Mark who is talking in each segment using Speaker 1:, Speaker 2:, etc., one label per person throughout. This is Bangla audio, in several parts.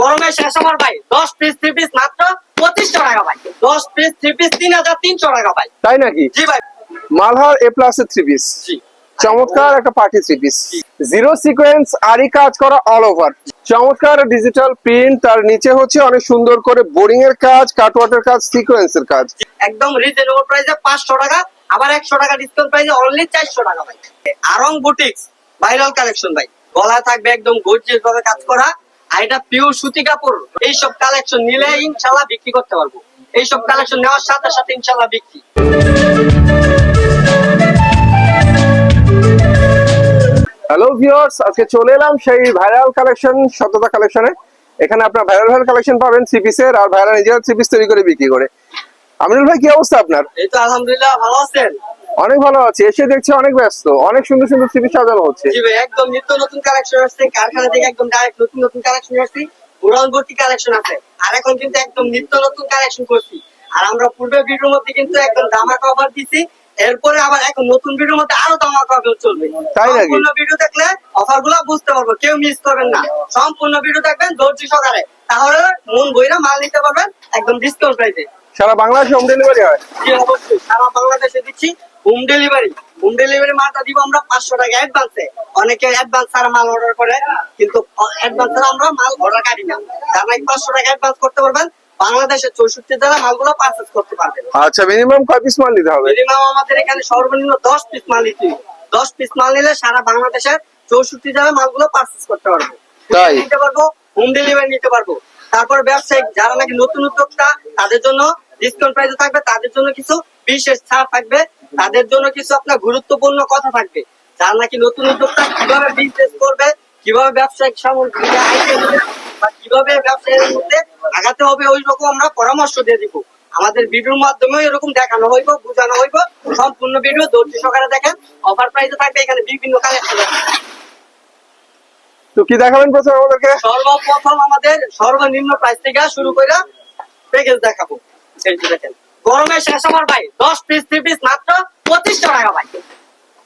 Speaker 1: গরমে শেষ আমার ভাই দশ পিস থ্রি পিস মাত্র পঁচিশশো টাকা ভাই। দশ পিস থ্রি পিস তিন হাজার তিনশো টাকা ভাই।
Speaker 2: তাই নাকি?
Speaker 1: জি ভাই।
Speaker 2: মালহার এ প্লাস এর থ্রি পিস চমৎকার একটা party three piece zero sequence আরই কাজ করা অল ওভার চমৎকার ডিজিটাল প্রিন্ট তার নিচে হচ্ছে অনেক সুন্দর করে বোরিং এর কাজ কাটওয়ার্টের কাজ সিকোয়েন্সের কাজ।
Speaker 1: একদম রিজনেবল প্রাইসে পাঁচশো টাকা আবার একশো টাকা ডিসকাউন্ট প্রাইসে অনলি চারশো টাকা ভাই। আরং বুটিক্স ভাইরাল কালেকশন ভাই। গলা থাকবে একদম গর্জিয়াস ভাবে কাজ করা। আর এটা পিওর সুতি কাপড়। এইসব কালেকশন নিলে ইনশাল্লাহ বিক্রি করতে পারব। এইসব কালেকশন নেওয়ার সাথে সাথে ইনশাল্লাহ বিক্রি।
Speaker 2: হ্যালো ভিউয়ার্স আজকে চলে এলাম সেই ভাইরাল কালেকশন সততা কালেকশনে এখানে আপনার ভাইরাল ভাইরাল কালেকশন পাবেন থ্রি পিসের আর ভাইরাল নিজের থ্রি পিস তৈরি করে বিক্রি করে। আমিনুল ভাই কি অবস্থা আপনার?
Speaker 1: এই তো আলহামদুলিল্লাহ ভালো আছেন?
Speaker 2: অনেক ভালো আছে এসে দেখছি অনেক ব্যস্ত অনেক সুন্দর সুন্দর পিস সাজানো হচ্ছে।
Speaker 1: জি ভাই একদম নিত্য নতুন কালেকশন আসছে কারখানা থেকে একদম ডাইরেক্ট নতুন নতুন কালেকশন আসছে কালেকশন আছে। আর এখন কিন্তু একদম নিত্য নতুন কালেকশন করছি। আর আমরা পূর্বে ভিডিওর মধ্যে কিন্তু একদম ধামাকা অফার দিছি এরপরে আবার এখন নতুন ভিডিওর মধ্যে আরও ধামাকা অফার চলবে? সম্পূর্ণ ভিডিও দেখলে অফারগুলো বুঝতে পারব কেউ মিস করবেন না। সম্পূর্ণ ভিডিও দেখবেন ধৈর্য সহকারে তাহলে মন বইরা মাল নিতে পারবেন একদম ডিসকাউন্ট প্রাইসে
Speaker 2: সারা বাংলাদেশে হোম ডেলিভারি হয়।
Speaker 1: জি অবশ্যই। সারা বাংলাদেশে দিচ্ছি হোম ডেলিভারি। হোম ডেলিভারি মালটা দিব আমরা পাঁচশো টাকা অ্যাডভান্সে অনেকে অ্যাডভান্স ছাড়া মাল অর্ডার করে কিন্তু অ্যাডভান্স ছাড়া আমরা মাল অর্ডার কাটি না। তার পাঁচশো টাকা অ্যাডভান্স করতে পারবেন বাংলাদেশের চৌষট্টি জেলা মালগুলো করতে পারবেন।
Speaker 2: আচ্ছা মিনিমাম কয় পিস মাল নিতে হবে?
Speaker 1: মিনিমাম আমাদের এখানে সর্বনিম্ন দশ পিস মাল নিতে দশ পিস মাল নিলে সারা বাংলাদেশের চৌষট্টি জেলা মালগুলো করতে পারব।
Speaker 2: তাই?
Speaker 1: নিতে পারব হোম ডেলিভারি নিতে পারব। তারপর ব্যবসায়িক যারা নাকি নতুন উদ্যোক্তা তাদের জন্য ডিসকাউন্ট প্রাইসে থাকবে তাদের জন্য কিছু বিশেষ ছাড় থাকবে। তাদের জন্য কিছু আপনার গুরুত্বপূর্ণ কথা থাকবে। যারা নাকি নতুন উদ্যোক্তা কীভাবে বিজনেস করবে কীভাবে ব্যবসায়িক সামগ্রী বা কীভাবে ব্যবসায়ের মধ্যে আগাতে হবে ওই রকম আমরা পরামর্শ দিয়ে দিব। আমাদের ভিডিওর মাধ্যমে এরকম দেখানো হইব বোঝানো হইব। সম্পূর্ণ ভিডিও ধৈর্য সহকারে দেখেন। অফার প্রাইসে থাকবে এখানে বিভিন্ন কালেকশন
Speaker 2: তো কি দেখাবেন প্রথমে আমাদেরকে?
Speaker 1: সর্বপ্রথম আমাদের সর্বনিম্ন প্রাইস থেকে শুরু করে প্যাকেজ দেখাবো। এই দেখেন। গরমে শেষ আমার ভাই দশ পিস থ্রি পিস মাত্র পঁচিশশো টাকা ভাই।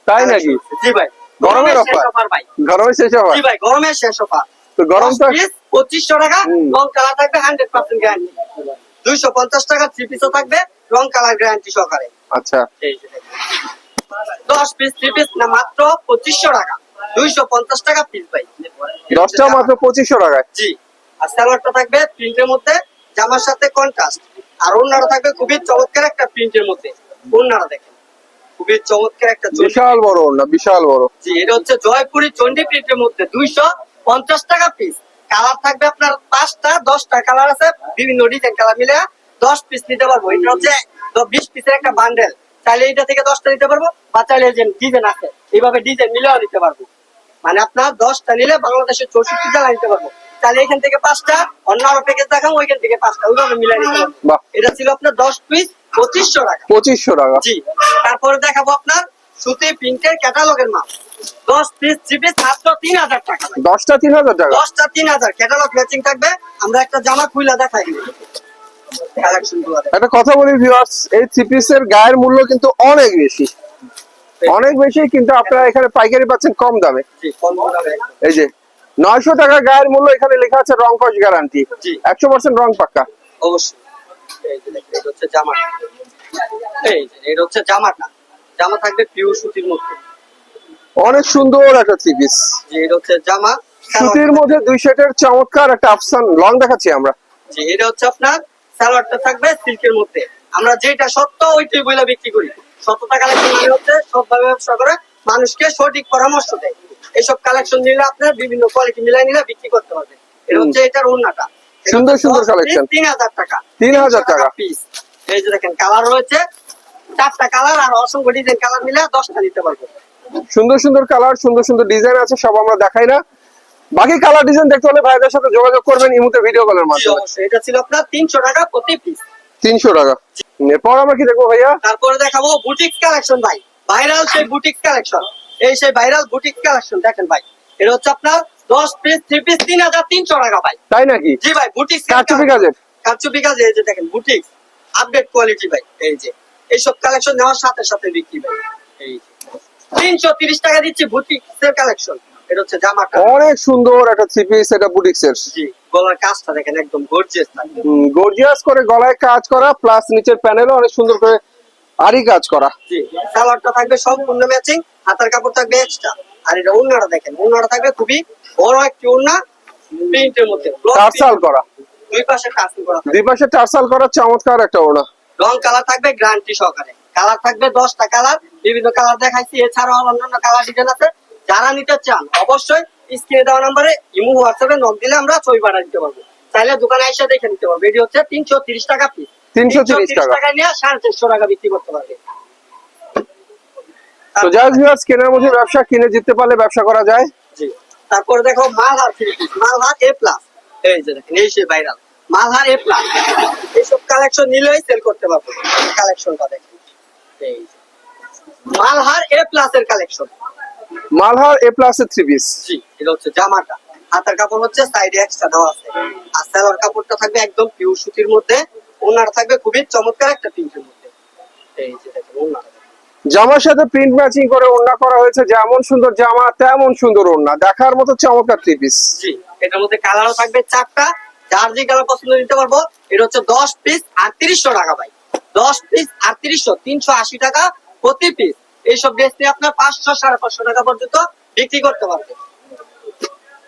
Speaker 2: তাই নাকি?
Speaker 1: জি ভাই
Speaker 2: গরমের অফার
Speaker 1: ভাই।
Speaker 2: শেষ
Speaker 1: জি ভাই গরমের শেষ অফার
Speaker 2: তো গরম তো
Speaker 1: পঁচিশশো টাকা রং কালার থাকবে হান্ড্রেড পার্সেন্ট গ্যারান্টি দুইশো পঞ্চাশ টাকা থ্রি পিসও থাকবে রং কালার গ্যারান্টি সহকারে।
Speaker 2: আচ্ছা।
Speaker 1: দশ পিস থ্রি পিস না মাত্র পঁচিশশো টাকা। দুইশো পঞ্চাশ টাকা পিস ভাই।
Speaker 2: দশটা মাত্র পঁচিশশো টাকায়?
Speaker 1: জি। আর সালোয়ারটা থাকবে প্রিন্টের মধ্যে জামার সাথে কন্ট্রাস্ট আর থাকবে খুবই চমৎকার একটা প্রিন্টের মধ্যে। দেখেন। খুবই চমৎকার একটা
Speaker 2: বিশাল বড় বিশাল বড়।
Speaker 1: জি এটা হচ্ছে জয়পুরি চন্ডি প্রিন্টের মধ্যে দুইশো পঞ্চাশ টাকা পিস কালার থাকবে আপনার পাঁচটা দশটা কালার আছে বিভিন্ন ডিজাইন কালার মিলে দশ পিস নিতে পারব। এটা হচ্ছে বিশ পিসের একটা বান্ডেল চাইলে এটা থেকে দশটা নিতে পারব বা চাইলে যে ডিজাইন আছে এইভাবে ডিজাইন মিলেও নিতে পারব। মানে আপনার দশটা নিলে বাংলাদেশের চৌষট্টি জেলা নিতে পারব। তাহলে এখান থেকে পাঁচটা অন্য আরও প্যাকেজ দেখাম ওইখান থেকে পাঁচটা। ওইভাবে মিলাই নিতে এটা ছিল আপনার দশ পিস পঁচিশশো টাকা।
Speaker 2: পঁচিশশো টাকা।
Speaker 1: জি। তারপরে দেখাবো আপনার সুতি প্রিন্টের ক্যাটালগের মাল। দশ পিস থ্রি পিস মাত্র তিন হাজার টাকা
Speaker 2: দশটা তিন হাজার টাকা।
Speaker 1: দশটা তিন হাজার। ক্যাটালগ ম্যাচিং থাকবে। আমরা একটা জামা খুইলা দেখাই।
Speaker 2: একটা কথা বলি ভিউয়ার্স এই থ্রি পিসের গায়ের মূল্য কিন্তু অনেক বেশি। অনেক বেশি কিন্তু আপনারা এখানে পাইকারি পাচ্ছেন কম দামে। এই যে নয়শো টাকা গায়ের মূল্য এখানে লেখা আছে রং কস গ্যারান্টি। একশো পার্সেন্ট রং পাক্কা।
Speaker 1: অবশ্যই। এই যে দেখেন, এটা হচ্ছে জামা। এই এটা হচ্ছে জামাটা জামা থাকবে পিওর সুতির মধ্যে।
Speaker 2: অনেক সুন্দর একটা থ্রি পিস
Speaker 1: এটা হচ্ছে জামা।
Speaker 2: সুতির মধ্যে দুই সেটের চমৎকার একটা আফসান লং দেখাচ্ছি আমরা।
Speaker 1: এটা হচ্ছে আপনার সালোয়ারটা থাকবে সিল্কের মধ্যে। আমরা যেটা সত্য ওইটাই বইলা বিক্রি করি। সত্যতা কালেকশন মানে হচ্ছে সৎভাবে ব্যবসা করে মানুষকে সঠিক পরামর্শ দেয়। এইসব কালেকশন নিলে আপনার বিভিন্ন কোয়ালিটি মিলাই নিলে বিক্রি করতে পারবে এটা হচ্ছে এটার ওড়নাটা।
Speaker 2: সুন্দর সুন্দর
Speaker 1: 10 piece,
Speaker 2: collection।
Speaker 1: তিন হাজার টাকা।
Speaker 2: 3000 টাকা।
Speaker 1: পিস এই যে দেখেন কালার রয়েছে। চারটা কালার আর অসংখ্য ডিজাইন কালার মিলে দশটা পারব।
Speaker 2: সুন্দর সুন্দর কালার সুন্দর সুন্দর ডিজাইন আছে সব আমরা দেখাই না। বাকি কালার ডিজাইন দেখতে হলে ভাইদের সাথে যোগাযোগ করবেন ইমুতে ভিডিও কলের মাধ্যমে।
Speaker 1: এটা ছিল আপনার তিনশো টাকা প্রতি পিস
Speaker 2: তিনশো টাকা। এরপর আমরা কি দেখব ভাইয়া?
Speaker 1: তারপরে দেখাবো বুটিক কালেকশন ভাই। ভাইরাল সেই বুটিক কালেকশন এই সেই ভাইরাল বুটিক্স কালেকশন দেখেন ভাই। এটা হচ্ছে আপনার দশ পিস থ্রি পিস তিন হাজার তিনশো টাকা ভাই।
Speaker 2: তাই নাকি?
Speaker 1: জি ভাই বুটিক্স
Speaker 2: কারচুপি কাজের
Speaker 1: কারচুপি কাজ এই যে দেখেন বুটিক্স আপডেট কোয়ালিটি ভাই এই যে। এইসব কালেকশন নেওয়ার সাথে সাথে বিক্রি ভাই এই তিনশো তিরিশ টাকা দিচ্ছি বুটিক্স এর কালেকশন এটা হচ্ছে জামাটা
Speaker 2: অনেক সুন্দর একটা থ্রি পিস এটা বুটিক্সের
Speaker 1: জি গলার কাজটা দেখেন একদম গর্জিয়াস
Speaker 2: গর্জিয়াস করে গলায় কাজ করা প্লাস নিচের প্যানেলও অনেক সুন্দর করে আরি কাজ করা।
Speaker 1: জি সালোয়ারটা থাকবে সম্পূর্ণ ম্যাচিং হাতার কাপড় থাকবে এক্সট্রা আর এটা ওড়নাটা দেখেন ওড়নাটা থাকবে খুবই বড় একটি ওড়না প্রিন্টের মধ্যে।
Speaker 2: টার্সাল করা।
Speaker 1: দুই পাশে কাজ করা
Speaker 2: দুই পাশে টার্সাল করা চমৎকার একটা ওড়না।
Speaker 1: রং কালার থাকবে গ্যারান্টি সহকারে। কালার থাকবে দশটা কালার বিভিন্ন কালার দেখাইছি এছাড়াও অন্যান্য কালার ডিজাইন আছে। যারা নিতে চান অবশ্যই স্ক্রিনে দেওয়া নাম্বারে ইমো হোয়াটসঅ্যাপে নক দিলে আমরা ছবি পাঠা দিতে পারব। চাইলে দোকানে এসে দেখে নিতে পারব। এটি হচ্ছে তিনশো তিরিশ টাকা পিস
Speaker 2: 330 টাকা।
Speaker 1: টাকা নিয়ে সাড়ে চারশো টাকা বিক্রি করতে পারবে।
Speaker 2: তো যাই ভিউয়ার্স কেনার মধ্যে ব্যবসা কিনে জিততে পারলে ব্যবসা করা যায়।
Speaker 1: জি। তারপরে দেখো মালহার এ প্লাস এই যে দেখেন এই সে ভাইরাল মালহার এ প্লাস এইসব কালেকশন নিলেই সেল করতে পারব। কালেকশনটা দেখেন। এই যে। মালহার এ প্লাস এর কালেকশন
Speaker 2: মালহার এ প্লাস এর থ্রি পিস
Speaker 1: জি এটা হচ্ছে জামাটা। হাতের কাপড় হচ্ছে সাইডে এক্সট্রা দেওয়া আছে। আর সালোয়ার কাপড়টা থাকবে একদম পিওর সুতির মধ্যে। ওনার থাকবে খুবই চমৎকার একটা প্রিন্টের মধ্যে। এই যে দেখেন ওনার।
Speaker 2: জামার সাথে প্রিন্ট ম্যাচিং করে ওড়না করা হয়েছে যেমন সুন্দর জামা তেমন সুন্দর ওড়না। দেখার মতো চমৎকার থ্রি পিস
Speaker 1: জি এটার মধ্যে কালারও থাকবে চারটা। যার যে কালার পছন্দ নিতে পারব এটা হচ্ছে দশ পিস আটত্রিশশো টাকা ভাই। দশ পিস আটত্রিশশো তিনশো আশি টাকা প্রতি পিস এইসব ড্রেস নিয়ে আপনার পাঁচশো সাড়ে পাঁচশো টাকা পর্যন্ত বিক্রি করতে পারবে।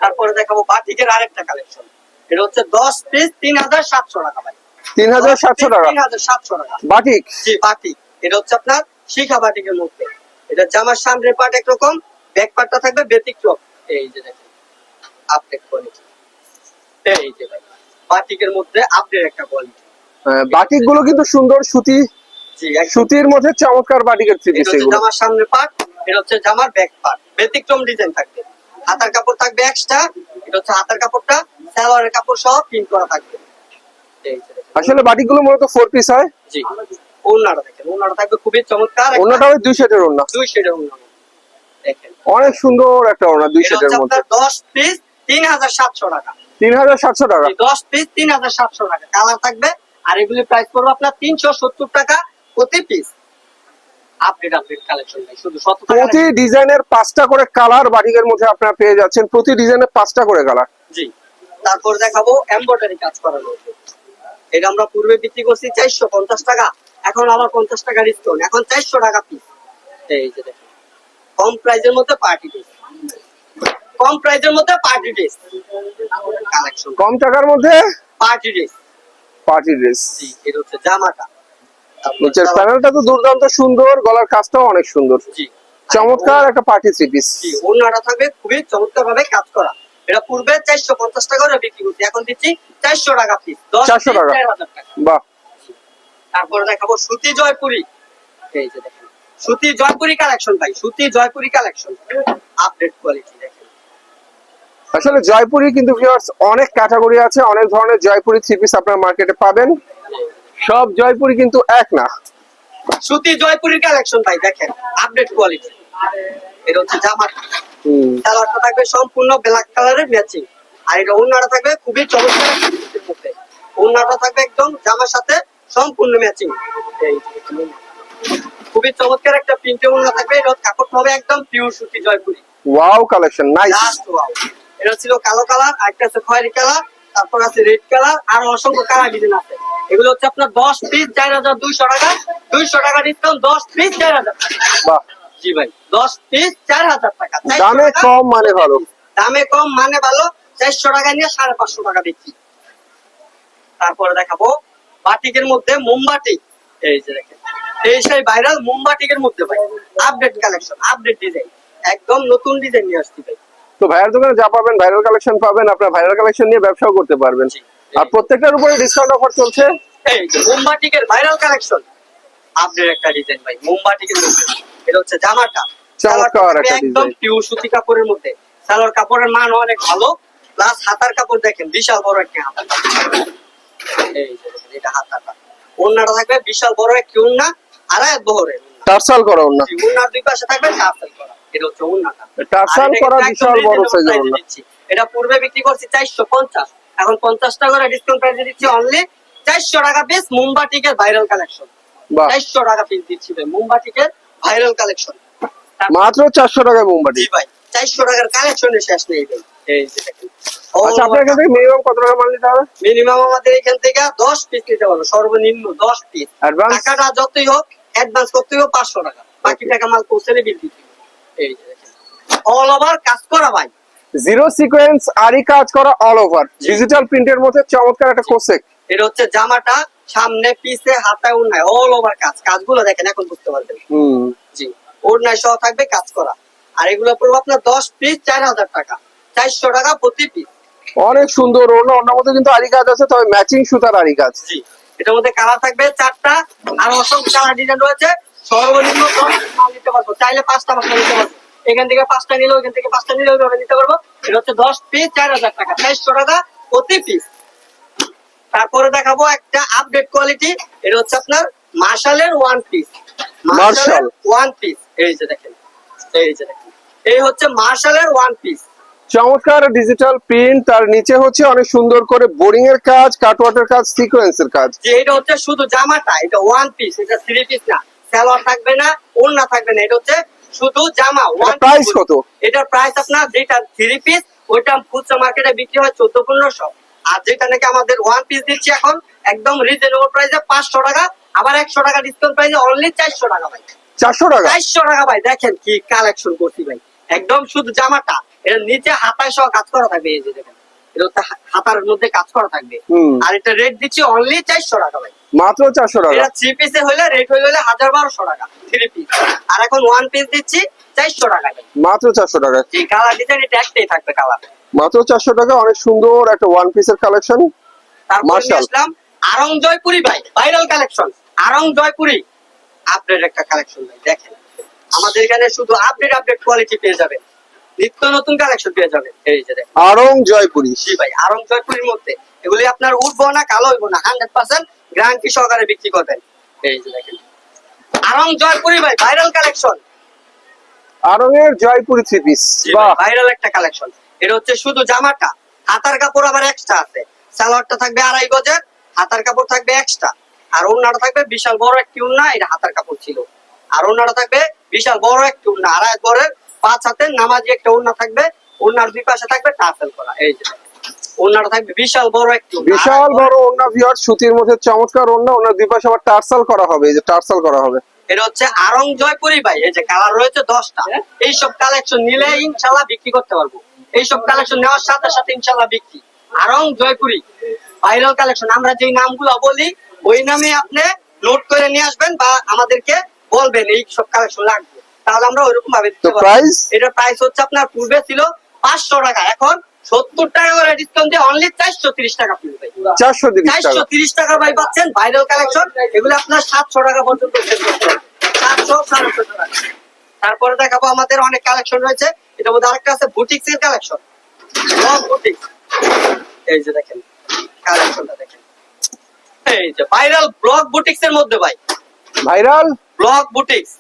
Speaker 1: তারপরে দেখাবো বাটিকের আরেকটা কালেকশন এটা হচ্ছে দশ পিস তিন হাজার সাতশো টাকা ভাই।
Speaker 2: তিন হাজার সাতশো টাকা।
Speaker 1: তিন হাজার সাতশো টাকা।
Speaker 2: বাটিক?
Speaker 1: জি বাটিক। এটা হচ্ছে আপনার শিখা বাটিকের মধ্যে। এটা জামার সামনের একরকম ব্যাক থাকবে ব্যতিক্রম। এই যে দেখেন আপডেট কোয়ালিটি এই যে ভাই বাটিকের মধ্যে আপডেট একটা কোয়ালিটি
Speaker 2: বাটিকগুলো কিন্তু সুন্দর সুতি সুতির মধ্যে চমৎকার বাটিকের থ্রি পিস এগুলো।
Speaker 1: জামার সামনের পার্ট এটা হচ্ছে জামার ব্যাক পার্ট ব্যতিক্রম ডিজাইন থাকবে। হাতার কাপড় থাকবে এক্সট্রা এটা হচ্ছে হাতার কাপড়টা সালোয়ারের কাপড় সহ প্রিন্ট করা থাকবে।
Speaker 2: আসলে বাটিকগুলো মূলত ফোর পিস হয়।
Speaker 1: জি। ওনাটা দেখেন ওনাটা থাকবে খুবই চমৎকার। একটা
Speaker 2: ওড়নাটা দুই সেটের ওড়না।
Speaker 1: দুই শেডের ওনা দেখেন।
Speaker 2: অনেক সুন্দর একটা ওড়না দুই
Speaker 1: এটা
Speaker 2: মধ্যে।
Speaker 1: আপনার দশ পিস তিন হাজার সাতশো টাকা।
Speaker 2: তিন হাজার সাতশো টাকা।
Speaker 1: এই দশ পিস তিন হাজার সাতশো টাকা। কালার থাকবে আর এগুলি প্রাইস পড়বে আপনার তিনশো সত্তর টাকা প্রতি পিস আপডেট আপডেট কালেকশন ভাই শুধু সত্তর টাকা
Speaker 2: প্রতি ডিজাইনের পাঁচটা করে কালার বাটিকের মধ্যে আপনারা পেয়ে যাচ্ছেন। প্রতি ডিজাইনের পাঁচটা করে কালার।
Speaker 1: জি। তারপর দেখাবো এমব্রয়ডারি কাজ করানো এটা আমরা পূর্বে বিক্রি করছি চারশো পঞ্চাশ টাকা। এখন আবার পঞ্চাশ টাকা ডিসকাউন্ট এখন চারশো টাকা পিস এই যে দেখেন। কম প্রাইজের মধ্যে পার্টি ড্রেস কম প্রাইজের মধ্যে পার্টি ড্রেস কালেকশন
Speaker 2: কম টাকার মধ্যে
Speaker 1: পার্টি ড্রেস
Speaker 2: পার্টি ড্রেস
Speaker 1: জি এটা হচ্ছে জামাটা।
Speaker 2: নিচের প্যানেলটা তো দুর্দান্ত সুন্দর গলার কাজটাও অনেক সুন্দর।
Speaker 1: জি।
Speaker 2: চমৎকার একটা পার্টি থ্রি পিস
Speaker 1: ওনাটা থাকবে খুবই চমৎকার ভাবে কাজ করা। এটা পূর্বে চারশো পঞ্চাশ টাকা করে বিক্রি করছি এখন দিচ্ছি চারশো টাকা পিস
Speaker 2: 400 টাকা। বাহ।
Speaker 1: তারপরে দেখাবো সুতি জয়পুরি। এই যে দেখেন সুতি জয়পুরি কালেকশন ভাই সুতি জয়পুরি কালেকশন আপডেট কোয়ালিটি দেখেন।
Speaker 2: আসলে জয়পুরি কিন্তু ভিউয়ার্স অনেক ক্যাটাগরি আছে অনেক ধরনের জয়পুরি থ্রি পিস আপনার মার্কেটে পাবেন। সব জয়পুরি কিন্তু এক না।
Speaker 1: সুতি জয়পুরি কালেকশন ভাই দেখেন আপডেট কোয়ালিটি এটা হচ্ছে জামা। কালারটা থাকবে সম্পূর্ণ ব্ল্যাক কালারের ম্যাচিং আর এটা ওনাটা থাকবে খুবই চমৎকার ওনাটা থাকবে একদম জামার সাথে সম্পূর্ণ ম্যাচিং খুবই চমৎকার একটা প্রিন্টে ওনা থাকবে এটা কাপড়টা হবে একদম পিওর সুতি Jaipuri.
Speaker 2: Wow collection nice
Speaker 1: last wow এটা ছিল কালো কালার একটা আছে খয়েরি কালার তারপর আছে রেড কালার আর অসংখ্য কালার ডিজাইন আছে। এগুলো হচ্ছে আপনার দশ পিস চার হাজার দুইশো টাকা। দুইশো টাকা ডিসকাউন্ট দশ পিস চার হাজার
Speaker 2: বাহ।
Speaker 1: জি ভাই দশ পিস চার হাজার টাকা।
Speaker 2: দামে কম মানে ভালো?
Speaker 1: দামে কম মানে ভালো চারশো টাকা নিয়ে সাড়ে পাঁচশো টাকা বিক্রি। তারপরে দেখাবো বাটিকের মধ্যে মোমবাটি এই যে দেখেন এই সেই ভাইরাল মোমবাটিকের মধ্যে ভাই আপডেট কালেকশন আপডেট ডিজাইন একদম নতুন ডিজাইন নিয়ে আসছি ভাই।
Speaker 2: তো ভাইয়ের দোকানে যা পাবেন ভাইরাল কালেকশন পাবেন আপনার ভাইরাল কালেকশন নিয়ে ব্যবসাও করতে পারবেন। আর প্রত্যেকটার উপরে ডিসকাউন্ট অফার চলছে?
Speaker 1: এই মোমবাটিকের ভাইরাল কালেকশন আপডেট একটা ডিজাইন ভাই মোমবাটিকের মধ্যে। এটা হচ্ছে
Speaker 2: চমৎকার
Speaker 1: একদম। পিওর সুতি কাপড়ের মধ্যে। সালোয়ার কাপড়ের মান অনেক ভালো প্লাস হাতার কাপড় দেখেন বিশাল বড় একটা হাতার কাপড়। এই এটা হাতাটা ওন্নাটা থাকবে বিশাল বড় একটি ওন্না আড়াই বহরের ওন্না।
Speaker 2: টার্সাল করা
Speaker 1: ওন্নার দুই পাশে থাকবে টার্সেল করা। এটা হচ্ছে ওন্নাটা
Speaker 2: টার্সাল করা বিশাল বড় সাইজের।
Speaker 1: এটা পূর্বে বিক্রি করছি চারশো পঞ্চাশ। এখন পঞ্চাশ টাকা করে ডিসকাউন্ট প্রাইসে দিচ্ছি অনলি চারশো টাকা পিস মুম্বাটিকের ভাইরাল কালেকশন
Speaker 2: বাহ।
Speaker 1: চারশো টাকা পিস দিচ্ছি মুম্বাটিকের ভাইরাল কালেকশন
Speaker 2: মাত্র চারশো টাকায় মোমবাতি।
Speaker 1: ভাই চারশো টাকার কালেকশনের শেষ নেই ভাই। এই যে দেখেন।
Speaker 2: আচ্ছা আপনার এখান থেকে মিনিমাম কত টাকা মাল নিতে হবে?
Speaker 1: মিনিমাম আমাদের এখান থেকে দশ পিস নিতে পারব সর্বনিম্ন দশ পিস টাকাটা যতই হোক অ্যাডভান্স করতে হবে পাঁচশো টাকা। বাকি টাকা মাল পৌঁছালে বিল দিতে এই অল ওভার কাজ করা ভাই।
Speaker 2: জিরো সিকোয়েন্স আরই কাজ করা অল ওভার ডিজিটাল প্রিন্টের মধ্যে চমৎকার একটা কোসেক।
Speaker 1: এটা হচ্ছে জামাটা সামনে পিছে হাতায় উন্নয় অল ওভার কাজ। কাজগুলো দেখেন এখন বুঝতে পারবেন। জি। উন্নয় সহ থাকবে কাজ করা। আর এগুলো পড়ব আপনার দশ পিস চার হাজার টাকা। চারশো টাকা প্রতি পিস
Speaker 2: অনেক সুন্দর ওর ওর মধ্যে কিন্তু আরি কাজ আছে তবে ম্যাচিং সুতার আরি কাজ।
Speaker 1: জি। এটার মধ্যে কালার থাকবে চারটা। আর অসংখ্য কালার ডিজাইন রয়েছে। সর্বনিম্ন নিতে পারব। চাইলে পাঁচটা পাঁচটা নিতে পারব। এখান থেকে পাঁচটা নিলে ওইখান থেকে পাঁচটা নিলে ওইভাবে নিতে পারব। এটা হচ্ছে দশ পিস চার হাজার টাকা। চারশো টাকা প্রতি পিস তারপরে দেখাবো একটা আপডেট কোয়ালিটি এটা হচ্ছে আপনার মার্শালের one piece
Speaker 2: Marshall।
Speaker 1: One piece এই যে দেখেন। এই যে দেখেন। এই হচ্ছে মার্শালের ওয়ান পিস
Speaker 2: চমৎকার ডিজিটাল প্রিন্ট তার নিচে হচ্ছে অনেক সুন্দর করে বোরিং এর কাজ কাটওয়ার্টের কাজ সিকোয়েন্সের কাজ।
Speaker 1: যে এটা হচ্ছে শুধু জামাটা এটা ওয়ান পিস এটা থ্রি পিস না। সালোয়ার থাকবে না ওড়না থাকবে না। এটা হচ্ছে শুধু জামা ওয়ান
Speaker 2: প্রাইস কত?
Speaker 1: এটার প্রাইস আপনার যেটা থ্রি পিস ওইটা খুচরা মার্কেটে বিক্রি হয় চোদ্দ পনেরোশো। আর যেটা নাকি আমাদের ওয়ান পিস দিচ্ছি এখন একদম রিজনেবল প্রাইসে পাঁচশো টাকা আবার একশো টাকা ডিসকাউন্ট প্রাইসে অনলি চারশো টাকা ভাই।
Speaker 2: চারশো টাকা?
Speaker 1: চারশো টাকা ভাই দেখেন কি কালেকশন করছি ভাই। একদম শুধু জামাটা এর নিচে হাতায় সহ কাজ করা থাকবে এই যে দেখেন। হাতার মধ্যে কাজ করা থাকবে। আর এটা রেট দিচ্ছি অনলি চারশো টাকা ভাই।
Speaker 2: মাত্র চারশো টাকা?
Speaker 1: এটা থ্রি পিসে হলে রেট হয়ে গেলে হাজার বারোশো টাকা থ্রি পিস আর এখন ওয়ান পিস দিচ্ছি চারশো টাকা
Speaker 2: মাত্র চারশো টাকা।
Speaker 1: কালার ডিজাইন এটা একটাই থাকবে কালার
Speaker 2: মাত্র চারশো টাকা অনেক সুন্দর একটা ওয়ান পিসের কালেকশন মার্শাল।
Speaker 1: আরং জয়পুরি ভাই viral collection Aarong Jaipuri update একটা কালেকশন ভাই দেখেন। আমাদের এখানে শুধু আপডেট আপডেট কোয়ালিটি পেয়ে যাবেন নিত্য নতুন কালেকশন পেয়ে যাবেন এই যে দেখেন।
Speaker 2: আরং জয়পুরি
Speaker 1: জি ভাই আরং জয়পুরির মধ্যে। এগুলি আপনার উঠবো না কালো হইবো না হান্ড্রেড পার্সেন্ট গ্যারান্টি সহকারে বিক্রি করবেন। এই যে দেখেন। আরং জয়পুরি ভাই ভাইরাল কালেকশন
Speaker 2: আরং এর জয়পুরি থ্রি পিস বাহ।
Speaker 1: ভাইরাল একটা কালেকশন এটা হচ্ছে শুধু জামাটা হাতার কাপড় আবার এক্সট্রা আছে। সালোয়ারটা থাকবে আড়াই গজের হাতার কাপড় থাকবে এক্সট্রা আর ওড়নাটা থাকবে বিশাল বড় একটি ওড়না এটা হাতার কাপড় ছিল। আর ওড়নাটা থাকবে বিশাল বড় একটি ওড়না আড়াই বড়ের পাঁচ হাতের নামাজি একটা ওড়না থাকবে। ওড়নার দুই পাশে থাকবে টার্সেল করা এই যে। দেখেন। থাকবে বিশাল বড় একটি
Speaker 2: বিশাল বড় ওন্না ভিওর সুতির মধ্যে চমৎকার ওন্না ওনার দুই পাশে আবার টার্সাল করা হবে এই যে টার্সাল করা হবে।
Speaker 1: এটা হচ্ছে আরং জয়পুরি ভাই এই যে কালার রয়েছে দশটা। এইসব কালেকশন নিলে ইনশাল্লাহ বিক্রি করতে পারব। এইসব কালেকশন নেওয়ার সাথে সাথে ইনশাল্লাহ বিক্রি। আরং জয়পুরি ভাইরাল কালেকশন আমরা যেই নামগুলো বলি ওই নামে আপনি নোট করে নিয়ে আসবেন বা আমাদেরকে বলবেন এই সব কালেকশন লাগবে। তাহলে আমরা ওইরকম ভাবে দিতে পারব। এটার প্রাইস হচ্ছে আপনার পূর্বে ছিল পাঁচশো টাকা এখন সত্তর টাকা করে ডিসকাউন্ট দিয়ে অনলি চারশো তিরিশ টাকা পড়বে।
Speaker 2: চারশো তিরিশ
Speaker 1: চারশো
Speaker 2: টাকা
Speaker 1: তিরিশ টাকা ভাই পাচ্ছেন ভাইরাল কালেকশন এগুলো আপনার সাতশো টাকা পর্যন্ত। সাতশো সাড়ে টাকা। তারপরে দেখাবো আমাদের অনেক কালেকশন রয়েছে। এটার মধ্যে আরেকটা আছে বুটিক্স এর কালেকশন বুটিক্স এই যে দেখেন কালেকশনটা দেখেন। এই যে ভাইরাল ব্লক বুটিক্স এর মধ্যে ভাই।
Speaker 2: ভাইরাল
Speaker 1: ব্লক বুটিক্স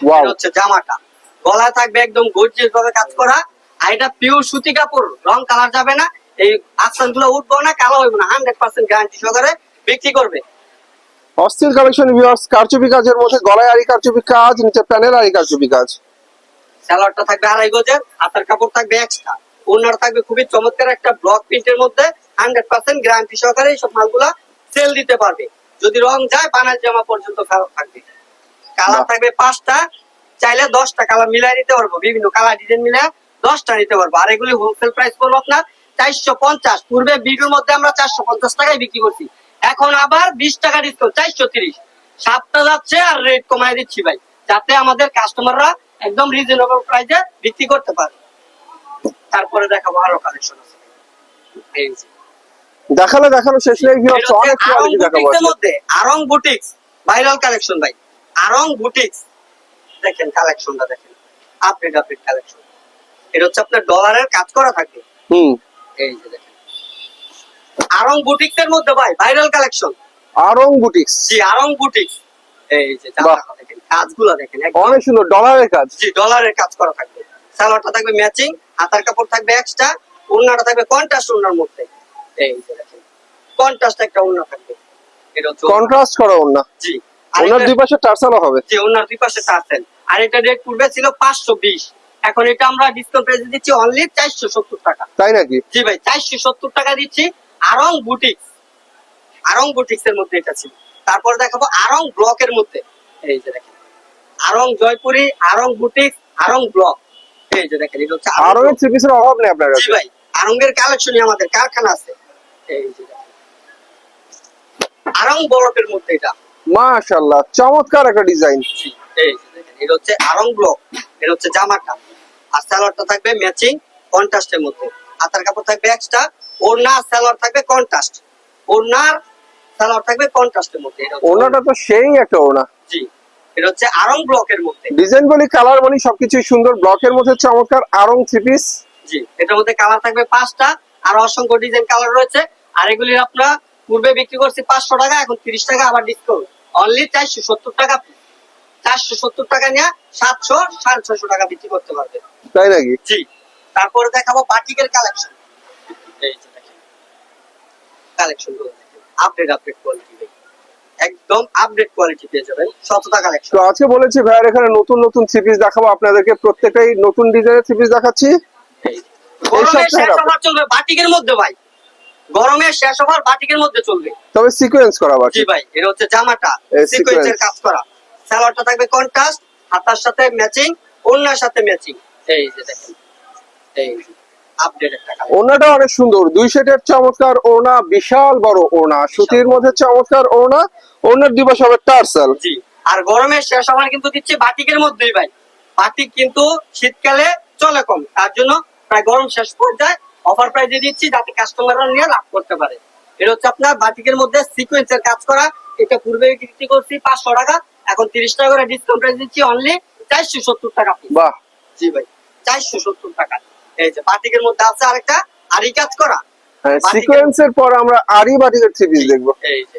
Speaker 2: ওয়াও
Speaker 1: হচ্ছে জামাটা। গলায় থাকবে একদম গর্জিয়াস ভাবে কাজ করা। আর এটা পিওর সুতি কাপড়। রং কালার যাবে না। এই গুলো উঠবো না কালো হইব না। হান্ড্রেড পার্সেন্ট গ্যারান্টি সহকারে বিক্রি করবে।
Speaker 2: অস্থির কালেকশন ভিউয়ার্স কারচুপি কাজের মধ্যে গলায় আরি কারচুপি কাজ নিচে প্যানেল আরি কারচুপি কাজ।
Speaker 1: স্যালোয়ারটা থাকবে আড়াই গজের হাতার কাপড় থাকবে এক্সট্রা ওনার থাকবে খুবই চমৎকার একটা ব্লক প্রিন্টের মধ্যে হান্ড্রেড পার্সেন্ট গ্যারান্টি সহকারে এই সব মালগুলা সেল দিতে পারবে। যদি রং যায় বানার জামা পর্যন্ত খারাপ থাকবে। কালার থাকবে পাঁচটা চাইলে দশটা কালার মিলাই নিতে পারব। বিভিন্ন কালার ডিজাইন মিলাই দশটা নিতে পারব। আর এগুলি হোলসেল প্রাইস পড়ব আপনার চারশো পঞ্চাশ। পূর্বে ভিডিওর মধ্যে আমরা চারশো পঞ্চাশ টাকায় বিক্রি করছি। এখন আবার বিশ টাকা ডিসকাউন্ট চারশো তিরিশ। সাতটা যাচ্ছে আর রেট কমায় দিচ্ছি ভাই যাতে আমাদের কাস্টমাররা একদম রিজনেবল প্রাইসে বিক্রি করতে পারে। তারপরে দেখাবো আরও কালেকশন আছে।
Speaker 2: দেখালে দেখানো শেষ নেই ভিউয়ার্স অনেক কোয়ালিটি দেখাবো
Speaker 1: মধ্যে আরং বুটিক্স ভাইরাল কালেকশন ভাই। আরং বুটিক্স দেখেন কালেকশনটা দেখেন। আপডেট আপডেট কালেকশন এটা হচ্ছে আপনার ডলারের কাজ করা থাকে।
Speaker 2: হুম।
Speaker 1: এই যে দেখেন। আরং বুটিক্স এর মধ্যে ভাই ভাইরাল কালেকশন
Speaker 2: আরং বুটিক্স।
Speaker 1: জি আরং বুটিক্স। এই যে কাজগুলো দেখেন
Speaker 2: অনেক সুন্দর ডলারের কাজ।
Speaker 1: জি ডলারের কাজ করা থাকবে। সালোয়ারটা থাকবে ম্যাচিং হাতার কাপড় থাকবে এক্সট্রা ওড়নাটা থাকবে কন্ট্রাস্ট ওড়নার মধ্যে। এই যে দেখেন কন্ট্রাস্ট একটা ওড়না থাকবে। এটা
Speaker 2: কন্ট্রাস্ট করা ওন্না
Speaker 1: জি।
Speaker 2: ওনার দুই পাশে টার্সালও হবে।
Speaker 1: জি ওনার দুই পাশে টার্সেল। আর এটা রেট পূর্বে ছিল পাঁচশো বিশ। এখন এটা আমরা ডিসকাউন্ট প্রাইসে দিচ্ছি অনলি চারশো সত্তর টাকা।
Speaker 2: তাই নাকি?
Speaker 1: জি ভাই চারশো সত্তর টাকা দিচ্ছি। আরং বুটিক্স আরং বুটিক্স এর মধ্যে এটা ছিল। তারপর দেখাবো আরং ব্লকের মধ্যে। এই যে দেখেন। আরং জয়পুরি আরং বুটিক্স আরং ব্লক এই যে দেখেন এটা হচ্ছে আরং
Speaker 2: আরও
Speaker 1: block।
Speaker 2: অভাব নেই আপনার
Speaker 1: জি
Speaker 2: কাছে?
Speaker 1: ভাই আরঙ্গের কালেকশনই আমাদের কারখানা আছে। এই যে। আরং ব্লকের মধ্যে এটা।
Speaker 2: মাশাআল্লাহ চমৎকার একটা ডিজাইন
Speaker 1: এই যে দেখেন এটা হচ্ছে আরং ব্লক এটা হচ্ছে জামাটা। আর সালোয়ারটা থাকবে ম্যাচিং কন্ট্রাস্টের মধ্যে। হাতার কাপড় থাকবে এক্সট্রা ওড়না সালোয়ার থাকবে কন্ট্রাস্ট ওড়নার সালোয়ার থাকবে কন্ট্রাস্টের মধ্যে
Speaker 2: ওনাটা তো সেই একটা ওনা
Speaker 1: জি এটা হচ্ছে আরং ব্লকের মধ্যে।
Speaker 2: ডিজাইন বলি কালার বলি সবকিছুই সুন্দর ব্লকের মধ্যে চমৎকার আরং থ্রি পিস
Speaker 1: জি এটার মধ্যে কালার থাকবে পাঁচটা আর অসংখ্য ডিজাইন কালার রয়েছে। আর এগুলির আপনারা পূর্বে বিক্রি করছি পাঁচশো টাকা এখন তিরিশ টাকা আবার ডিসকাউন্ট অনলি চারশো সত্তর টাকা চারশো সত্তর টাকা নিয়ে সাতশো সাড়ে ছশো টাকা বিক্রি করতে পারবে।
Speaker 2: তাই নাকি?
Speaker 1: জি। তারপরে দেখাবো বাটিকের কালেকশন এই যে দেখেন। কালেকশনগুলো আপডেট আপডেট কোয়ালিটি একদম আপডেট কোয়ালিটি পেয়ে যাবেন শতটা কালেকশন
Speaker 2: তো আজকে বলেছি ভাইয়ার এখানে নতুন নতুন থ্রি পিস দেখাবো। আপনাদেরকে প্রত্যেকটাই নতুন ডিজাইনের থ্রি পিস দেখাচ্ছি।
Speaker 1: গরমে শেষ
Speaker 2: রাখো।
Speaker 1: চলবে বাটিকের মধ্যে ভাই। গরমে শেষ অফার বাটিকের মধ্যে চলবে।
Speaker 2: তবে সিকোয়েন্স করা বাকি।
Speaker 1: জি ভাই এটা হচ্ছে জামাটা। সিকোয়েন্সের কাজ করা। সালোয়ারটা থাকবে কন্ট্রাস্ট হাতার সাথে ম্যাচিং ওড়নার সাথে ম্যাচিং এই যে দেখেন এই আপডেট একটা কালার
Speaker 2: ওনাটা অনেক সুন্দর। দুই সেটের চমৎকার ওনা বিশাল বড় ওনা সুতির মধ্যে চমৎকার ওনা ওনার দিবস হবে টার্সেল।
Speaker 1: আর গরমের শেষ আমার কিন্তু দিচ্ছি বাটিকের মধ্যেই ভাই। বাটিক কিন্তু শীতকালে চলে কম। তার জন্য প্রায় গরম শেষ পর্যায়ে অফার প্রাইজে দিচ্ছি যাতে কাস্টমাররা নিয়ে লাভ করতে পারে। এটা হচ্ছে আপনার বাটিকের মধ্যে সিকোয়েন্সের কাজ করা। এটা পূর্বে বিক্রি করছি পাঁচশো টাকা। এখন তিরিশ টাকা করে ডিসকাউন্ট প্রাইস দিচ্ছি অনলি চারশো সত্তর টাকা
Speaker 2: বাহ।
Speaker 1: জি ভাই চারশো সত্তর টাকা। এই যে বাটিকের মধ্যে আছে আরেকটা আরি কাজ করা।
Speaker 2: সিকোয়েন্সের পর আমরা আরি বাটিকের থ্রি পিস দেখব।
Speaker 1: এই যে।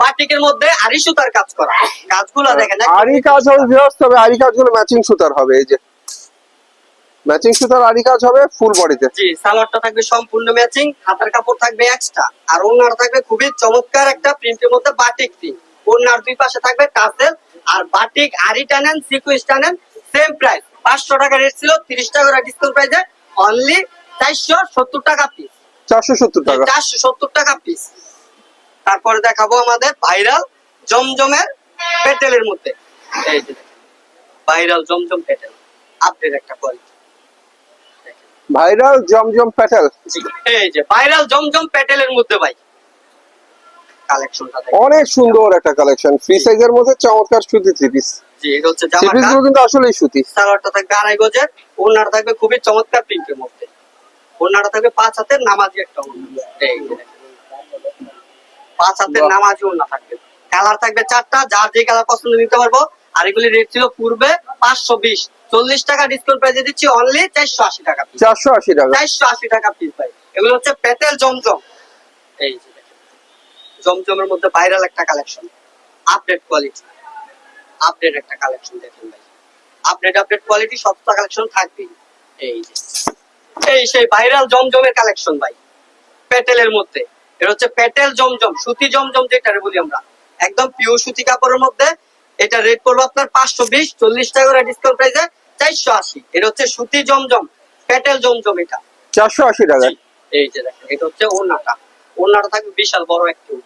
Speaker 1: বাটিকের মধ্যে আরি সুতার কাজ করা। কাজগুলো দেখেন
Speaker 2: আরি কাজ হবে ভিউয়ার্স তবে আরি কাজগুলো ম্যাচিং সুতার হবে এই যে। ম্যাচিং সুতার আরি কাজ হবে ফুল বডিতে
Speaker 1: জি সালোয়ারটা থাকবে সম্পূর্ণ ম্যাচিং হাতার কাপড় থাকবে এক্সট্রা আর ওনার থাকবে খুবই চমৎকার একটা প্রিন্টের মধ্যে বাটিক প্রিন্ট ওনার দুই পাশে থাকবে টাসেল আর বাটিক আরি টানেন সিকুইন্স টানেন সেম প্রাইস পাঁচশো টাকা রেট ছিল তিরিশ টাকা ডিসকাউন্ট প্রাইসে অনলি চারশো সত্তর টাকা পিস
Speaker 2: চারশো সত্তর টাকা।
Speaker 1: চারশো সত্তর টাকা পিস তারপরে দেখাবো আমাদের ভাইরাল জমজমের পেটেলের মধ্যে। এই যে ভাইরাল জমজম পেটেল। আপডেট একটা কোয়ালিটি
Speaker 2: ভাইরাল জমজম প্যাটেল
Speaker 1: এই যে ভাইরাল জমজম প্যাটেলের মধ্যে ভাই। কালেকশনটা
Speaker 2: অনেক সুন্দর একটা কালেকশন ফ্রি সাইজের মধ্যে চমৎকার সুতি থ্রি পিস
Speaker 1: জি এটা হচ্ছে জামাটা
Speaker 2: কিন্তু আসলেই সুতি।
Speaker 1: সালোয়ারটা থাকবে আড়াই গজের ওড়নাটা থাকবে খুবই চমৎকার প্রিন্টের মধ্যে। ওড়নাটা থাকবে পাঁচ হাতের নামাজি একটা ওড়না। এই যে। দেখেন। পাঁচ হাতের নামাজি ওড়না থাকবে। কালার থাকবে চারটা যার যে কালার পছন্দ নিতে পারব। আর এগুলি রেট ছিল পূর্বে পাঁচশো বিশ। চল্লিশ টাকা ডিসকাউন্ট প্রাইসে দিচ্ছি অনলি চারশো আশি টাকা
Speaker 2: চারশো আশি টাকা।
Speaker 1: চারশো আশি টাকা পিস ভাই এগুলো হচ্ছে পেটেল জমজম। এই জমজমের মধ্যে ভাইরাল একটা কালেকশন আপডেট কোয়ালিটি আপডেট একটা কালেকশন দেখেন ভাই। আপডেট আপডেট কোয়ালিটি সবটা কালেকশন থাকবেই। এই যে এই সেই ভাইরাল জমজমের কালেকশন ভাই। পেটেলের মধ্যে। এটা হচ্ছে পেটেল জমজম সুতি জমজম যেটা বলি আমরা। একদম পিওর সুতি কাপড়ের মধ্যে। এটা রেট পড়বে আপনার পাঁচশো বিশ চল্লিশ টাকা করে ডিসকাউন্ট প্রাইসে চারশো আশি। এটা হচ্ছে সুতি জমজম পেটেল জমজম এটা।
Speaker 2: চারশো আশি টাকা।
Speaker 1: এই যে দেখেন এটা হচ্ছে ওড়নাটা। ওড়নাটা থাকবে বিশাল বড় একটি।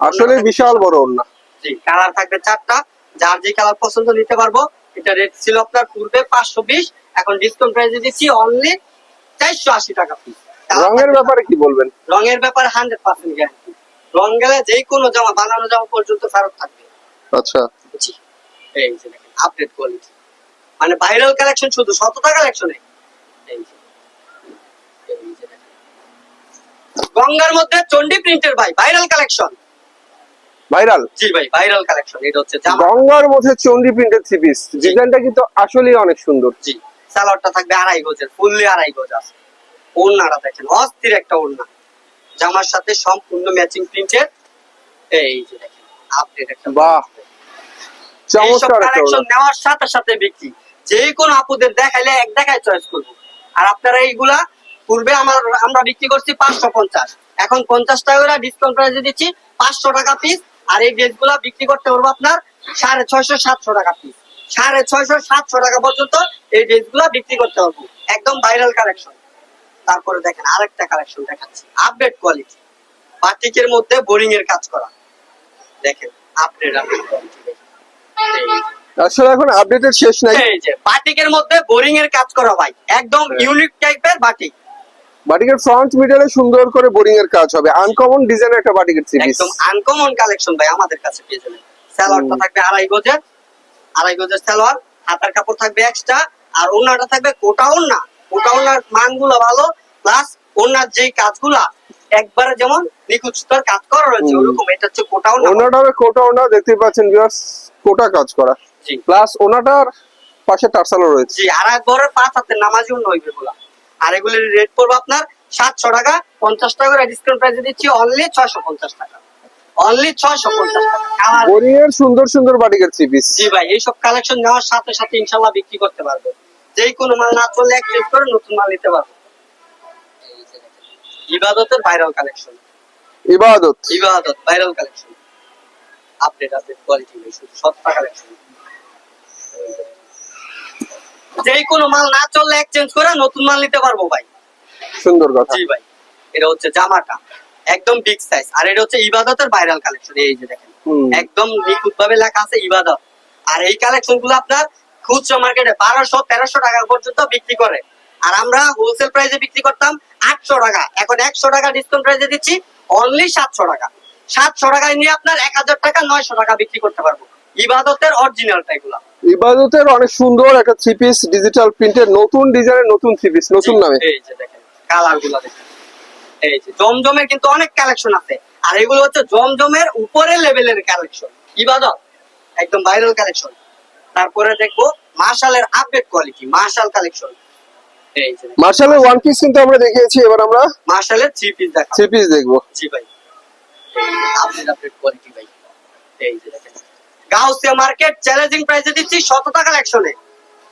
Speaker 2: আসলে বিশাল বড় ওড়না।
Speaker 1: জি কালার থাকবে চারটা। যার যে কালার পছন্দ নিতে পারব এটা রেট ছিল আপনার পূর্বে পাঁচশো বিশ এখন ডিসকাউন্ট প্রাইসে দিচ্ছি অনলি চারশো আশি টাকা পিস
Speaker 2: রঙের ব্যাপারে কি বলবেন?
Speaker 1: রঙের ব্যাপারে হান্ড্রেড পার্সেন্ট গ্যারান্টি রং গেলে যে কোনো জামা বানানো জামা পর্যন্ত ফেরত থাকবে।
Speaker 2: আচ্ছা।
Speaker 1: জি এই যে দেখেন আপডেট কোয়ালিটি মানে ভাইরাল কালেকশন শুধু শতটা কালেকশনে এই যে। গঙ্গার মধ্যে চন্ডী প্রিন্টের ভাই ভাইরাল কালেকশন
Speaker 2: ভাইরাল
Speaker 1: জি ভাই ভাইরাল কালেকশন এটা হচ্ছে
Speaker 2: গঙ্গার মধ্যে চন্ডি প্রিন্টের থ্রি পিস ডিজাইনটা কিন্তু আসলেই অনেক সুন্দর।
Speaker 1: জি সালোয়ারটা থাকবে আড়াই গজের ফুললি আড়াই গজ আছে। ওড়নাটা দেখেন অস্থির একটা ওড়না। জামার সাথে সম্পূর্ণ ম্যাচিং প্রিন্টের এই যে দেখেন আপডেট একটা
Speaker 2: বাহ। চমৎকার
Speaker 1: কালেকশন নেওয়ার সাথে সাথে বিক্রি। যে কোনো আপুদের দেখাইলে এক দেখায় চয়েস করব। আর আপনারা এইগুলা পূর্বে আমার আমরা বিক্রি করছি পাঁচশো পঞ্চাশ। এখন পঞ্চাশ টাকা ডিসকাউন্ট প্রাইসে দিচ্ছি পাঁচশো টাকা পিস আর এই ড্রেসগুলা বিক্রি করতে পারব আপনার সাড়ে ছয়শো সাতশো টাকা পিস সাড়ে ছয়শো সাতশো টাকা পর্যন্ত এই ড্রেসগুলো বিক্রি করতে পারব। একদম ভাইরাল কালেকশন তারপরে দেখেন আরেকটা কালেকশন দেখাচ্ছি। আপডেট কোয়ালিটি বাটিকের মধ্যে বোরিং এর কাজ করা। দেখেন আপডেট আপডেট কোয়ালিটি
Speaker 2: আসলে এখন আপডেটের শেষ নাই।
Speaker 1: বাটিকের মধ্যে বোরিং এর কাজ করা ভাই। একদম
Speaker 2: হ্যাঁ।
Speaker 1: ইউনিক টাইপের বাটিক।
Speaker 2: বাটিকের ফ্রন্ট মিডলে সুন্দর করে বোরিং এর কাজ হবে। আনকমন ডিজাইনের একটা বাটিকের থ্রি পিস
Speaker 1: একদম আনকমন কালেকশন ভাই আমাদের কাছে পেয়ে যাবেন। সালোয়ারটা থাকবে আড়াই গজের আড়াই গজের সালোয়ার হাতার কাপড় থাকবে এক্সট্রা আর ওনাটা থাকবে কোটা ওনা কোটা ওনার মানগুলো ভালো প্লাস ওনার যেই কাজগুলা একবারে যেমন নিখুঁত সুতার কাজ করা রয়েছে। ওরকম এটা হচ্ছে কোটা ওনা
Speaker 2: ওনাটা হবে কোটা ওনা দেখতে পাচ্ছেন ভিউয়ার্স কোটা কাজ করা।
Speaker 1: জি।
Speaker 2: প্লাস ওনাটার পাশে টার্সালও রয়েছে।
Speaker 1: জি আর একবারের পাঁচ হাতের নামাজি অন্য হইবে গুলা আর এগুলির রেট পড়বে আপনার সাতশো টাকা পঞ্চাশ টাকা করে ডিসকাউন্ট প্রাইসে দিচ্ছি অনলি ছয়শো পঞ্চাশ টাকা। অনলি ছয়শো পঞ্চাশ টাকা।
Speaker 2: সুন্দর সুন্দর বাটিকের থ্রি পিস
Speaker 1: জি ভাই এইসব কালেকশন নেওয়ার সাথে সাথে ইনশাল্লাহ বিক্রি করতে পারব। কোনো মাল না চললে এক্সচেঞ্জ করে নতুন মাল নিতে পারব। ইবাদতের ভাইরাল কালেকশন
Speaker 2: ইবাদত।
Speaker 1: ইবাদত viral collection update update quality সস্তা কালেকশন কোনো মাল না চললে এক্সচেঞ্জ করে নতুন মাল নিতে পারব ভাই।
Speaker 2: সুন্দর কথা।
Speaker 1: জি ভাই এটা হচ্ছে জামাটা একদম বিগ সাইজ আর এটা হচ্ছে ইবাদতের ভাইরাল কালেকশন এই যে দেখেন। একদম নিখুঁত ভাবে লেখা আছে ইবাদত। আর এই কালেকশনগুলো আপনার খুচরা মার্কেটে বারোশো তেরোশো টাকা পর্যন্ত বিক্রি করে। আর আমরা হোলসেল প্রাইসে বিক্রি করতাম আটশো টাকা এখন একশো টাকা ডিসকাউন্ট প্রাইসে দিচ্ছি অনলি সাতশো টাকা। সাতশো টাকায় নিয়ে আপনার এক হাজার টাকা নয়শো টাকা বিক্রি করতে পারব। ইবাদতের অরিজিনালটা এগুলা।
Speaker 2: ইবাদতের অনেক সুন্দর একটা থ্রি পিস ডিজিটাল প্রিন্টের নতুন ডিজাইনের নতুন থ্রি পিস নতুন নামে।
Speaker 1: এই যে দেখেন কালারগুলা দেখেন। এই যে জমজমের কিন্তু অনেক কালেকশন আছে। আর এগুলো হচ্ছে জমজমের উপরে লেভেলের কালেকশন ইবাদত একদম ভাইরাল কালেকশন তারপরে দেখব মার্শালের আপডেট কোয়ালিটি মার্শাল কালেকশন
Speaker 2: মার্শালের ওয়ান পিস কিন্তু আমরা দেখিয়েছি এবার আমরা
Speaker 1: মার্শালের থ্রি পিস দেখা
Speaker 2: থ্রি পিস দেখব।
Speaker 1: জি ভাই। আপডেট আপডেট কোয়ালিটি ভাই। এই যে দেখেন। গাউসিয়া মার্কেট চ্যালেঞ্জিং প্রাইসে দিচ্ছি শতটা কালেকশনে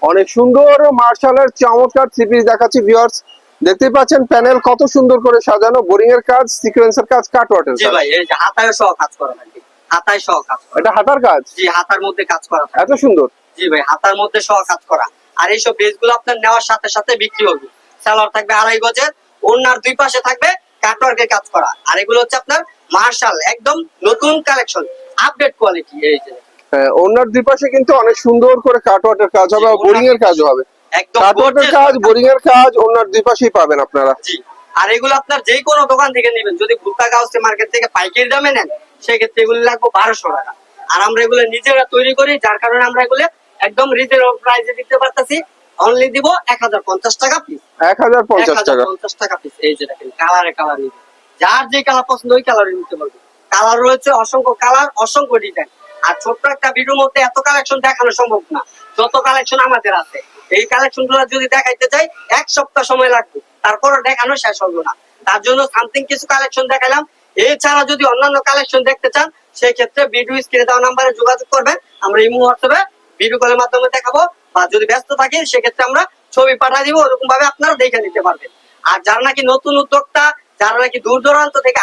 Speaker 2: অনেক সুন্দর মার্শালের চমৎকার থ্রি পিস দেখাচ্ছি ভিউয়ার্স দেখতেই পাচ্ছেন প্যানেল কত সুন্দর করে সাজানো বোরিং এর কাজ সিকোয়েন্সের কাজ কাটওয়ার্টের
Speaker 1: জি ভাই এই যে হাতায় সহ কাজ করা থাকে হাতায় সহ কাজ করা।
Speaker 2: এটা হাতার কাজ?
Speaker 1: জি হাতার মধ্যে কাজ করা। থাকে
Speaker 2: এত সুন্দর।
Speaker 1: জি ভাই হাতার মধ্যে সহ কাজ করা। আর এইসব ড্রেসগুলো আপনার নেওয়ার সাথে সাথে বিক্রি হবে। সালোয়ার থাকবে আড়াই গজের ওনার দুই পাশে থাকবে কাটওয়ার্কের কাজ করা। আর এগুলো হচ্ছে আপনার মার্শাল একদম নতুন কালেকশন আপডেট কোয়ালিটি এই যে
Speaker 2: হ্যাঁ, ওনার দুই পাশে কিন্তু অনেক সুন্দর করে কাটওয়ার্টের কাজ হবে
Speaker 1: জি,
Speaker 2: বোরিং এর কাজও হবে।
Speaker 1: একদম
Speaker 2: কাটওয়ার্টের কাজ
Speaker 1: কাজ।
Speaker 2: বোরিং এর কাজ ওনার দুই পাশেই পাবেন আপনারা।
Speaker 1: জি আর এগুলো আপনার যে কোনো দোকান থেকে নেবেন। যদি ভুলতা গাউসে মার্কেট থেকে পাইকারি দামে নেন সেক্ষেত্রে এগুলো লাগবে বারোশো টাকা। আর আমরা এগুলো নিজেরা তৈরি করি যার কারণে আমরা এগুলো একদম রিজনেবল প্রাইসে দিতে পারতেছি। অনলি দিব এক হাজার পঞ্চাশ টাকা পিস
Speaker 2: এক হাজার পঞ্চাশ টাকা।
Speaker 1: পঞ্চাশ টাকা পিস এই যে দেখেন কালারে কালার নিবে। যার যে কালার পছন্দ ওই কালারে নিতে পারবে। কালার রয়েছে, অসংখ্য কালার অসংখ্য ডিজাইন আর ছোট্ট একটা ভিডিওর মধ্যে এত কালেকশন দেখানো সম্ভব না। যত কালেকশন আমাদের আছে, এই কালেকশনগুলো যদি দেখাইতে চাই এক সপ্তাহ সময় লাগবে। তারপরে দেখানো শেষ হলো না। তার জন্য সামথিং কিছু কালেকশন দেখালাম এছাড়া যদি অন্যান্য কালেকশন দেখতে চান সেই ক্ষেত্রে ভিডিও স্ক্রিনে দেওয়া নাম্বারে যোগাযোগ করবেন। আমরা ইমো হোয়াটসঅ্যাপে ভিডিও কলের মাধ্যমে দেখাবো। বা যদি ব্যস্ত থাকি সেক্ষেত্রে আমরা ছবি পাঠিয়ে দিব ওরকম ভাবে আপনারা দেখে নিতে পারবেন। আর যারা নাকি নতুন উদ্যোক্তা, যারা নাকি দূর দূরান্ত থেকে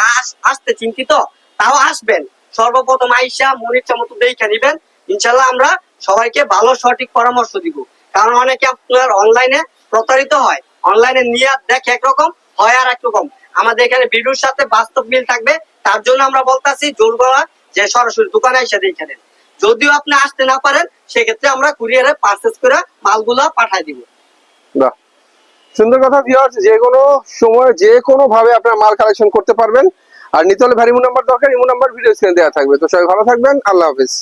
Speaker 1: আসতে চিন্তিত তাও আসবেন। সর্বপ্রথম আইসা মন ইচ্ছা মতো দেখে নিবেন। ইনশাল্লাহ আমরা সবাইকে ভালো সঠিক পরামর্শ দিব। কারণ অনেকে আপনার অনলাইনে প্রতারিত হয়। অনলাইনে নিয়ে দেখে একরকম, হয় আর একরকম। আমাদের এখানে ভিডিওর সাথে বাস্তব মিল থাকবে। তার জন্য আমরা বলতাছি, জোর গলা যে সরাসরি দোকানে এসে দেখে নেন। যদিও আপনি আসতে না পারেন, সেক্ষেত্রে আমরা কুরিয়ারে পার্সেস করে মালগুলা পাঠাই দিব।
Speaker 2: সুন্দর কথা ভিউয়ার্স যে কোনো সময় যে কোনো ভাবে আপনার মাল কালেকশন করতে পারবেন। আর নিতে হলে ভ্যারি নাম্বার দরকার, ইমো নাম্বার ভিডিও স্ক্রিনে দেওয়া থাকবে। তো সবাই ভালো থাকবেন, আল্লাহ হাফিজ।